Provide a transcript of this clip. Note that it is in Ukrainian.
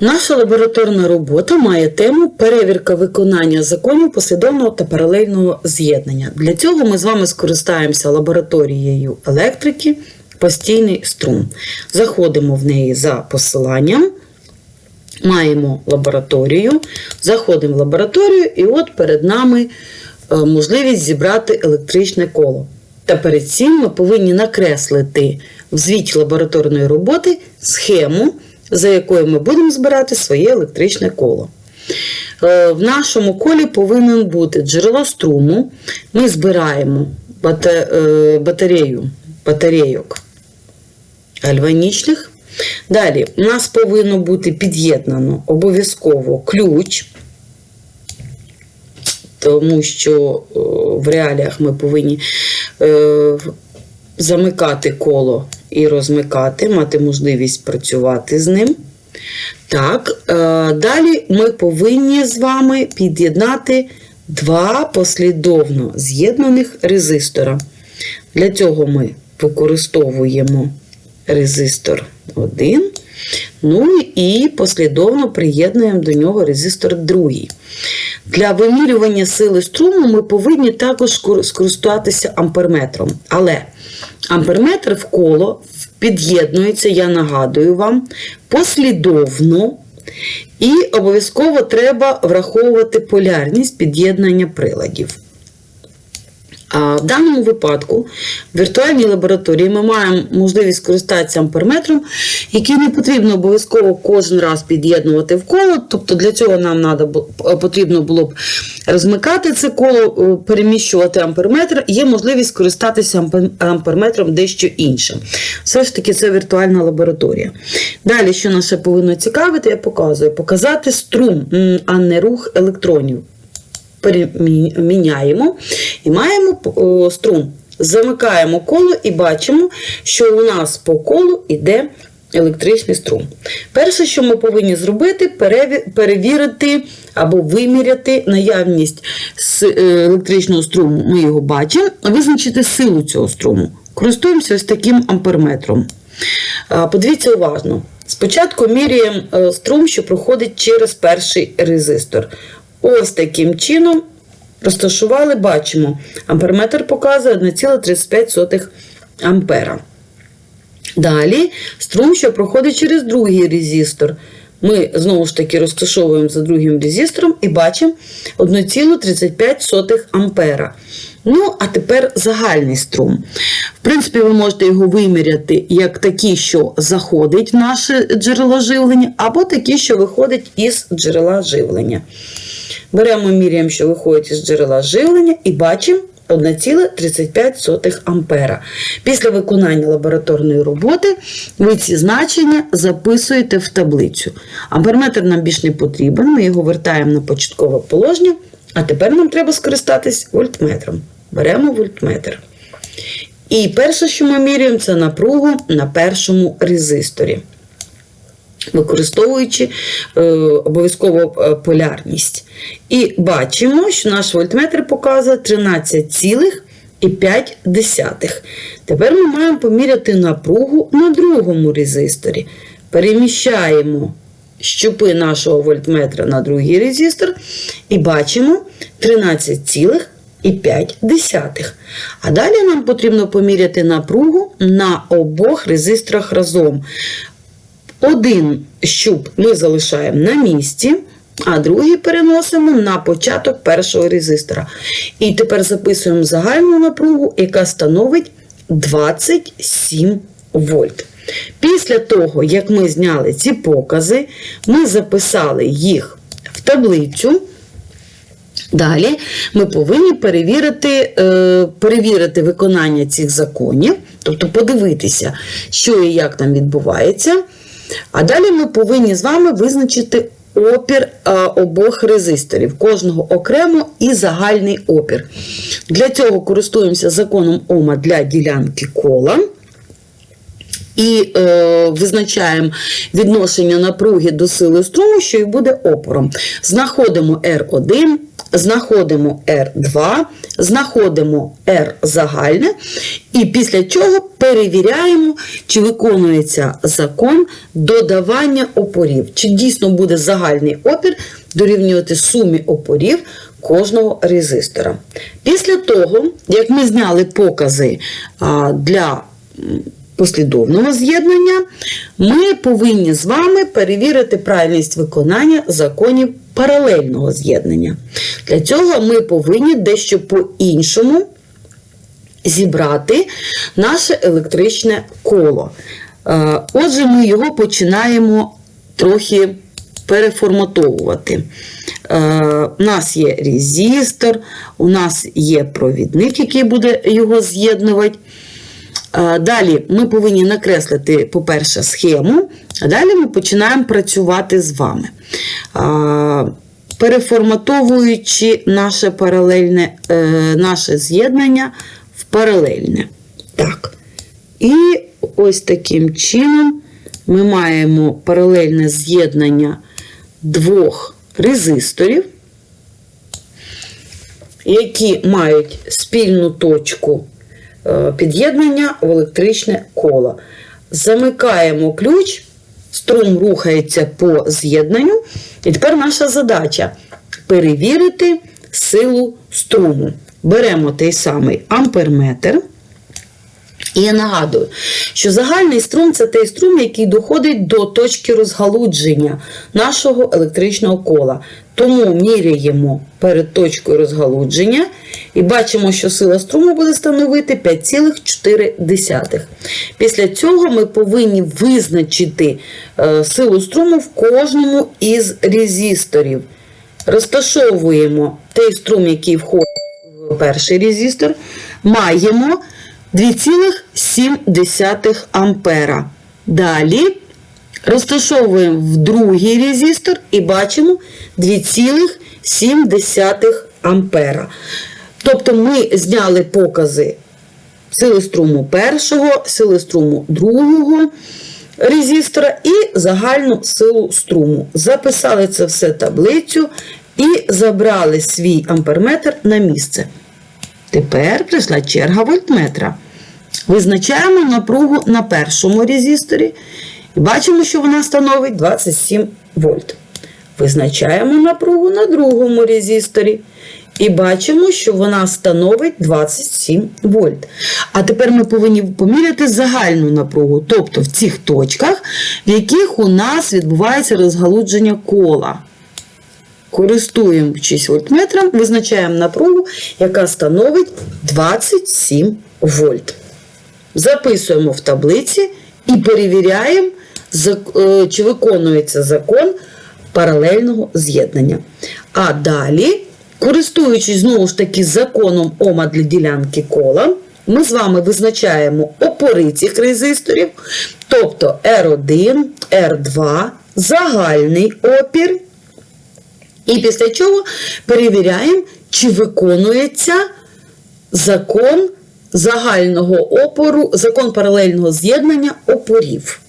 Наша лабораторна робота має тему перевірка виконання законів послідовного та паралельного з'єднання. Для цього ми з вами скористаємося лабораторією електрики постійний струм. Заходимо в неї за посиланням. Маємо лабораторію, заходимо в лабораторію, і от перед нами е, можливість зібрати електричне коло. Та перед цим ми повинні накреслити в звіті лабораторної роботи схему, за якою ми будемо збирати своє електричне коло. Е, В нашому колі повинен бути джерело струму. Ми збираємо е, батарею, батарейок гальванічних. Далі, у нас повинно бути під'єднано обов'язково ключ, тому що е, в реаліях ми повинні замикати коло і розмикати, мати можливість працювати з ним. Так, е, далі ми повинні з вами під'єднати два послідовно з'єднаних резистора. Для цього ми використовуємо резистор 1. Ну і послідовно приєднуємо до нього резистор 2. Для вимірювання сили струму ми повинні також скор- скористатися амперметром. Але амперметр в коло під'єднується, я нагадую вам, послідовно. І обов'язково треба враховувати полярність під'єднання приладів. В даному випадку в віртуальній лабораторії ми маємо можливість скористатися амперметром, який не потрібно обов'язково кожен раз під'єднувати в коло. Тобто для цього нам надо, потрібно було б розмикати це коло, е, переміщувати амперметр. Є можливість скористатися амперметром дещо іншим. Все ж таки, це віртуальна лабораторія. Далі, що нас ще повинно цікавити, я показую: показати струм, а не рух електронів переміняємо і о, струм. Замикаємо коло і бачимо, що у нас по колу йде електричний струм. Перше, що ми повинні зробити, перевірити або виміряти наявність е, електричного струму. Ми його бачимо, визначити силу цього струму. Користуємося ось таким амперметром. Подивіться уважно. Спочатку міряємо е, струм, що проходить через перший резистор. Ось таким чином розташували, бачимо, амперметр показує 1,35 ампера. Далі струм, що проходить через другий резистор. Ми знову ж таки розташовуємо за другим резистором і бачимо 1,35 ампера. Ну, а тепер загальний струм. В принципі, ви можете його виміряти як такий, що заходить в наше джерело живлення, або такий, що виходить із джерела живлення. Беремо міряємо, що виходить із джерела живлення, і бачимо 1,35 ампера. Після виконання лабораторної роботи ви ці значення записуєте в таблицю. Амперметр нам більш не потрібен, ми його вертаємо на початкове положення, а тепер нам треба скористатись вольтметром. Беремо вольтметр. І перше, що ми міряємо, це напругу на першому резисторі використовуючи е, обов'язково е, полярність. І бачимо, що наш вольтметр показує 13,5. Тепер ми маємо поміряти напругу на другому резисторі. Переміщаємо щупи нашого вольтметра на другий резистор і бачимо 13,5. А далі нам потрібно поміряти напругу на обох резисторах разом. Один щуп ми залишаємо на місці, а другий переносимо на початок першого резистора. І тепер записуємо загальну напругу, яка становить 27 вольт. Після того, як ми зняли ці покази, ми записали їх в таблицю. Далі ми повинні перевірити, е, перевірити виконання цих законів, тобто подивитися, що і як там відбувається. А далі ми повинні з вами визначити опір е, обох резисторів, кожного окремо і загальний опір. Для цього користуємося законом Ома для ділянки кола. І е, визначаємо відношення напруги до сили струму, що і буде опором. Знаходимо R1, знаходимо R2, знаходимо R загальне, і після чого перевіряємо, чи виконується закон додавання опорів, чи дійсно буде загальний опір дорівнювати сумі опорів кожного резистора. Після того, як ми зняли покази для послідовного з'єднання, ми повинні з вами перевірити правильність виконання законів паралельного з'єднання. Для цього ми повинні дещо по-іншому зібрати наше електричне коло. Е, Отже, ми його починаємо трохи переформатовувати. Е, У нас є резистор, у нас є провідник, який буде його з'єднувати. Е, Далі ми повинні накреслити, по-перше, схему, а далі ми починаємо працювати з вами. Е, Переформатовуючи наше паралельне, е, наше з'єднання в паралельне. Так. І ось таким чином ми маємо паралельне з'єднання двох резисторів, які мають спільну точку під'єднання в електричне коло. Замикаємо ключ, струм рухається по з'єднанню. І тепер наша задача перевірити силу струму. Беремо той самий амперметр. І я нагадую, що загальний струм це той струм, який доходить до точки розгалудження нашого електричного кола. Тому міряємо перед точкою розгалудження і бачимо, що сила струму буде становити 5,4. Після цього ми повинні визначити е, силу струму в кожному із резисторів. Розташовуємо той струм, який входить в перший резистор, маємо 2,7 ампера. Далі розташовуємо в другий резистор і бачимо 2,7 ампера. Тобто ми зняли покази сили струму першого, сили струму другого резистора і загальну силу струму. Записали це все таблицю і забрали свій амперметр на місце. Тепер прийшла черга вольтметра. Визначаємо напругу на першому резисторі бачимо, що вона становить 27 вольт. Визначаємо напругу на другому резисторі. І бачимо, що вона становить 27 вольт. А тепер ми повинні поміряти загальну напругу, тобто в цих точках, в яких у нас відбувається розгалудження кола. Користуючись вольтметром, визначаємо напругу, яка становить 27 вольт. Записуємо в таблиці і перевіряємо, чи виконується закон паралельного з'єднання. А далі, користуючись знову ж таки законом Ома для ділянки кола, ми з вами визначаємо опори цих резисторів, тобто R1, R2, загальний опір. І після чого перевіряємо, чи виконується закон загального опору, закон паралельного з'єднання опорів.